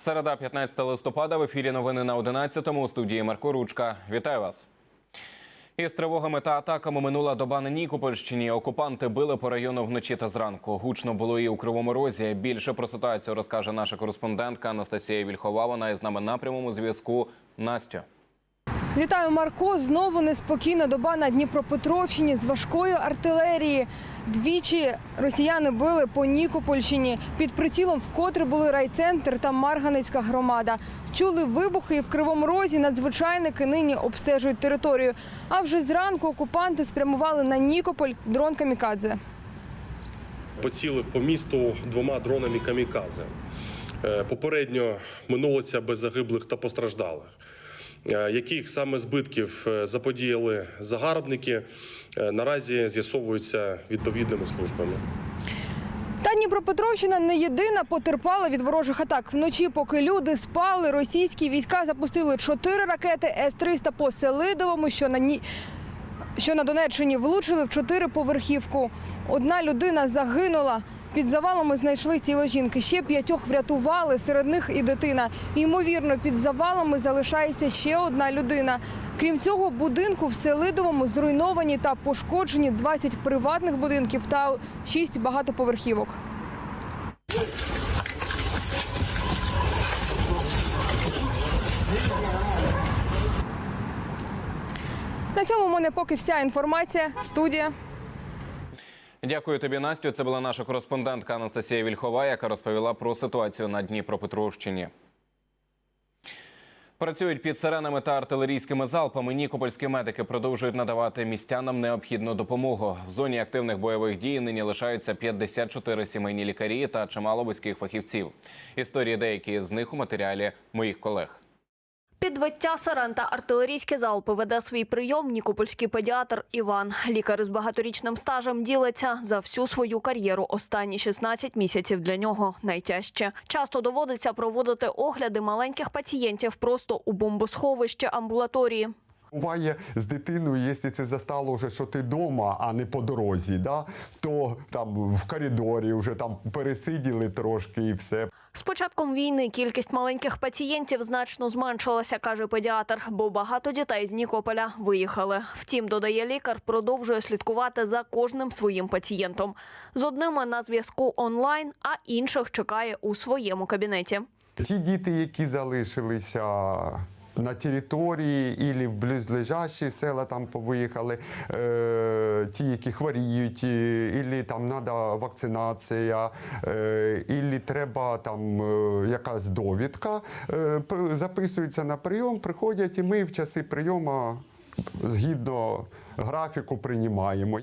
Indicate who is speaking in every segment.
Speaker 1: Середа, 15 листопада. В ефірі новини на 11-му у студії Марко Ручка. Вітаю вас. Із тривогами та атаками минула доба на Нікопольщині. Окупанти били по району вночі та зранку. Гучно було і у Кривому Розі. Більше про ситуацію розкаже наша кореспондентка Анастасія Вільхова. Вона із нами на прямому зв'язку. Настя.
Speaker 2: Вітаю, Марко. Знову неспокійна доба на Дніпропетровщині з важкої артилерії. Двічі росіяни били по Нікопольщині. Під прицілом вкотре були райцентр та Марганецька громада. Чули вибухи і в Кривому Розі надзвичайники нині обстежують територію. А вже зранку окупанти спрямували на Нікополь дрон камікадзе.
Speaker 3: поцілив по місту двома дронами камікадзе. Е, Попередньо минулося без загиблих та постраждалих. Е, Яких саме збитків е, заподіяли загарбники, е, наразі з'ясовуються відповідними службами.
Speaker 2: Та Дніпропетровщина не єдина потерпала від ворожих атак. Вночі, поки люди спали, російські війська запустили чотири ракети С-300 по Селидовому, що на Ні... що на Донеччині влучили в чотириповерхівку. Одна людина загинула. Під завалами знайшли тіло жінки. Ще п'ятьох врятували, серед них і дитина. Ймовірно, під завалами залишається ще одна людина. Крім цього, будинку в Селидовому зруйновані та пошкоджені 20 приватних будинків та 6 багатоповерхівок. На цьому в мене поки вся інформація. Студія.
Speaker 1: Дякую тобі, Настю. Це була наша кореспондентка Анастасія Вільхова, яка розповіла про ситуацію на Дніпропетровщині. Працюють під сиренами та артилерійськими залпами. Нікопольські медики продовжують надавати містянам необхідну допомогу. В зоні активних бойових дій нині лишаються 54 сімейні лікарі та чимало вузьких фахівців. Історії деякі з них у матеріалі моїх колег.
Speaker 4: Підвиття сирен та артилерійські залпи веде свій прийом нікопольський педіатр Іван. Лікар із багаторічним стажем ділиться за всю свою кар'єру. Останні 16 місяців для нього найтяжче. Часто доводиться проводити огляди маленьких пацієнтів просто у бомбосховищі амбулаторії.
Speaker 5: Буває з дитиною, якщо це застало вже, що ти вдома, а не по дорозі, да? то там в коридорі вже там пересиділи трошки і все.
Speaker 4: З початком війни кількість маленьких пацієнтів значно зменшилася, каже педіатр, бо багато дітей з Нікополя виїхали. Втім, додає лікар, продовжує слідкувати за кожним своїм пацієнтом. З одними на зв'язку онлайн, а інших чекає у своєму кабінеті.
Speaker 5: Ті діти, які залишилися на території і в близлежащі села там повиїхали, е, ті, які хворіють, і там треба вакцинація, е, і треба там е, якась довідка, е, записуються на прийом, приходять, і ми в часи прийому згідно графіку приймаємо.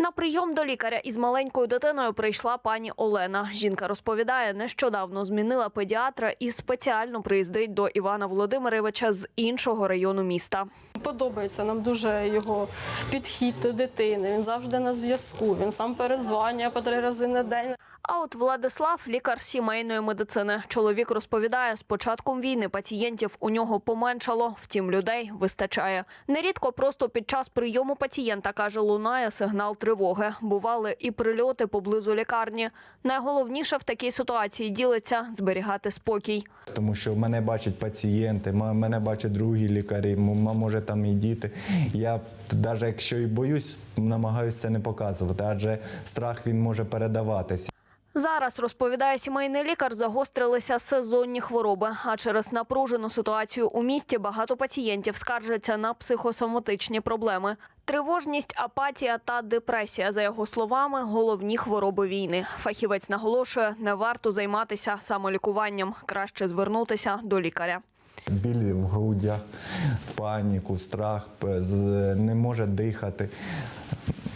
Speaker 4: На прийом до лікаря із маленькою дитиною прийшла пані Олена. Жінка розповідає, нещодавно змінила педіатра і спеціально приїздить до Івана Володимировича з іншого району міста.
Speaker 6: Подобається нам дуже його підхід до дитини. Він завжди на зв'язку. Він сам передзвонює по три рази на день.
Speaker 4: А от Владислав, лікар сімейної медицини. Чоловік розповідає, з початком війни пацієнтів у нього поменшало, втім людей вистачає. Нерідко просто під час прийому пацієнта, каже, лунає сигнал тривоги. Бували і прильоти поблизу лікарні. Найголовніше в такій ситуації ділиться зберігати спокій.
Speaker 7: Тому що мене бачать пацієнти, мене бачать другі лікарі, може там і діти. Я навіть якщо і боюсь, намагаюся не показувати, адже страх він може передаватися.
Speaker 4: Зараз розповідає сімейний лікар, загострилися сезонні хвороби. А через напружену ситуацію у місті багато пацієнтів скаржаться на психосоматичні проблеми. Тривожність, апатія та депресія, за його словами, головні хвороби війни. Фахівець наголошує, не варто займатися самолікуванням, краще звернутися до лікаря.
Speaker 7: Біль в грудях, паніку, страх, не може дихати.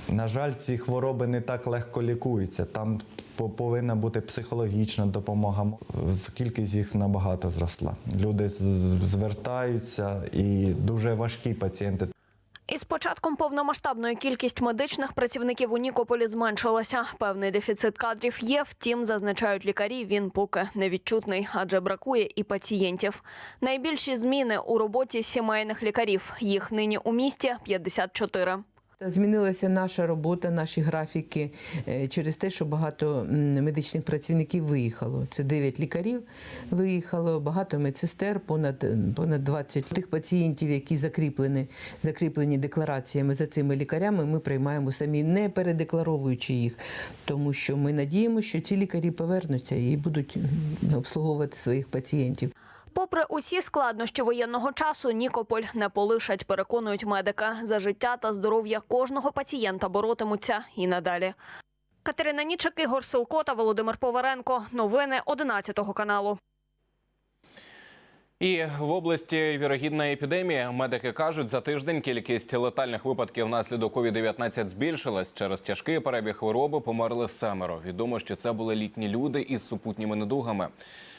Speaker 7: На жаль, ці хвороби не так легко лікуються. Там повинна бути психологічна допомога. Кількість їх набагато зросла. Люди звертаються і дуже важкі пацієнти.
Speaker 4: Із початком повномасштабної кількість медичних працівників у Нікополі зменшилася. Певний дефіцит кадрів є. Втім, зазначають лікарі, він поки невідчутний, адже бракує і пацієнтів. Найбільші зміни у роботі сімейних лікарів. Їх нині у місті 54.
Speaker 8: Змінилася наша робота, наші графіки е, через те, що багато медичних працівників виїхало. Це 9 лікарів виїхало, багато медсестер, понад, понад 20 тих пацієнтів, які закріплені, закріплені деклараціями за цими лікарями. Ми приймаємо самі, не передекларовуючи їх, тому що ми надіємося, що ці лікарі повернуться і будуть обслуговувати своїх пацієнтів.
Speaker 4: Попри усі складнощі воєнного часу, Нікополь не полишать, переконують медики. За життя та здоров'я кожного пацієнта боротимуться і надалі. Катерина Нічик, Ігор Силко та Володимир Поваренко. Новини 11 каналу.
Speaker 1: І в області вірогідна епідемія. Медики кажуть, за тиждень кількість летальних випадків внаслідок COVID-19 збільшилась. Через тяжкий перебіг хвороби померли семеро. Відомо, що це були літні люди із супутніми недугами.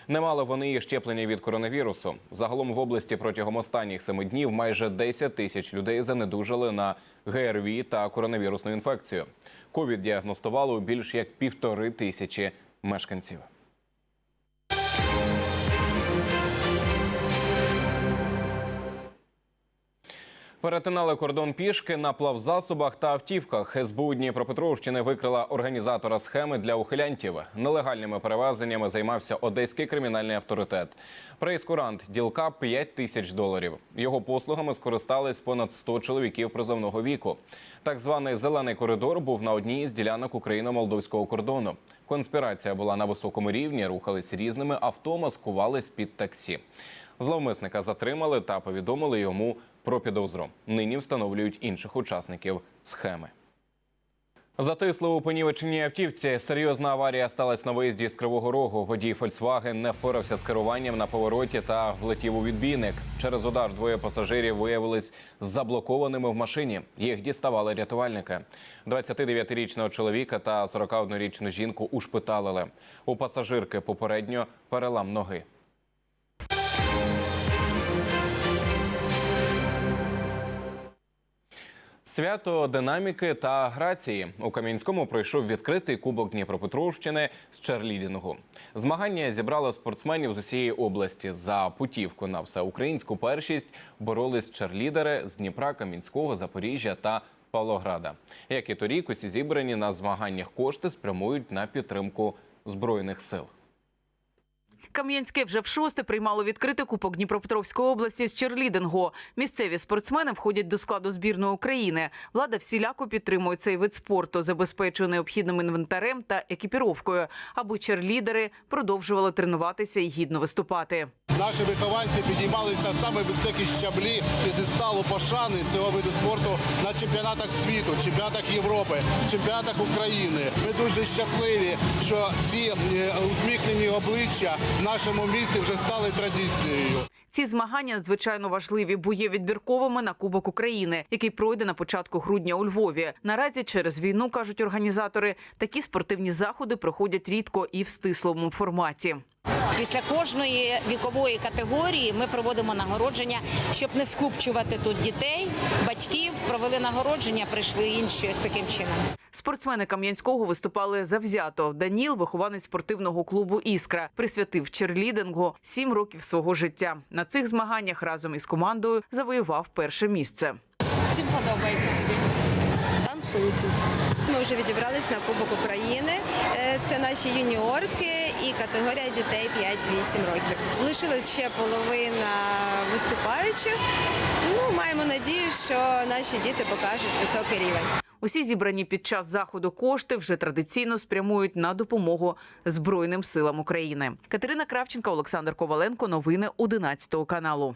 Speaker 1: Не мали вони і щеплення від коронавірусу. Загалом в області протягом останніх семи днів майже 10 тисяч людей занедужали на ГРВІ та коронавірусну інфекцію. Ковід діагностували у більш як півтори тисячі мешканців. Перетинали кордон пішки на плавзасобах та автівках. СБУ Дніпропетровщини викрила організатора схеми для ухилянтів. Нелегальними перевезеннями займався одеський кримінальний авторитет. Прейскурант ділка 5 тисяч доларів. Його послугами скористались понад 100 чоловіків призовного віку. Так званий зелений коридор був на одній із ділянок україно-молдовського кордону. Конспірація була на високому рівні, рухались різними авто, маскувались під таксі. Зловмисника затримали та повідомили йому про підозру. Нині встановлюють інших учасників схеми. Затисли у понівеченій автівці. Серйозна аварія сталася на виїзді з Кривого Рогу. Водій Фольксваген не впорався з керуванням на повороті та влетів у відбійник. Через удар двоє пасажирів виявились заблокованими в машині. Їх діставали рятувальники. 29-річного чоловіка та 41-річну жінку ушпиталили. У пасажирки попередньо перелам ноги. Свято динаміки та грації у Кам'янському пройшов відкритий кубок Дніпропетровщини з черлідінгу. Змагання зібрало спортсменів з усієї області. За путівку на всеукраїнську першість боролись черлідери з Дніпра, Кам'янського, Запоріжжя та Павлограда. Як і торік, усі зібрані на змаганнях кошти спрямують на підтримку збройних сил.
Speaker 9: Кам'янське вже в шосте приймало відкритий кубок Дніпропетровської області з черлідингу. Місцеві спортсмени входять до складу збірної України. Влада всіляко підтримує цей вид спорту, забезпечує необхідним інвентарем та екіпіровкою, аби черлідери продовжували тренуватися і гідно виступати.
Speaker 10: Наші вихованці підіймались на саме високі щаблі п'єдесталу пошани цього виду спорту на чемпіонатах світу, чемпіонатах Європи, чемпіонатах України. Ми дуже щасливі, що ці е, усміхнені обличчя в нашому місті вже стали традицією.
Speaker 9: Ці змагання надзвичайно важливі, бо є відбірковими на Кубок України, який пройде на початку грудня у Львові. Наразі через війну кажуть організатори, такі спортивні заходи проходять рідко і в стислому форматі.
Speaker 11: Після кожної вікової категорії ми проводимо нагородження, щоб не скупчувати тут дітей, батьків. Провели нагородження, прийшли інші ось таким чином.
Speaker 9: Спортсмени Кам'янського виступали завзято. Даніл, вихованець спортивного клубу Іскра, присвятив черлідингу сім років свого життя. На цих змаганнях разом із командою завоював перше місце.
Speaker 2: Чим подобається тобі?
Speaker 12: Танцюють тут. Ми вже відібрались на Кубок України. Е, Це наші юніорки і категорія дітей 5-8 років. Лишилась ще половина виступаючих. Ну, маємо надію, що наші діти покажуть високий рівень.
Speaker 9: Усі зібрані під час заходу кошти вже традиційно спрямують на допомогу Збройним силам України. Катерина Кравченка, Олександр Коваленко. Новини 11 каналу.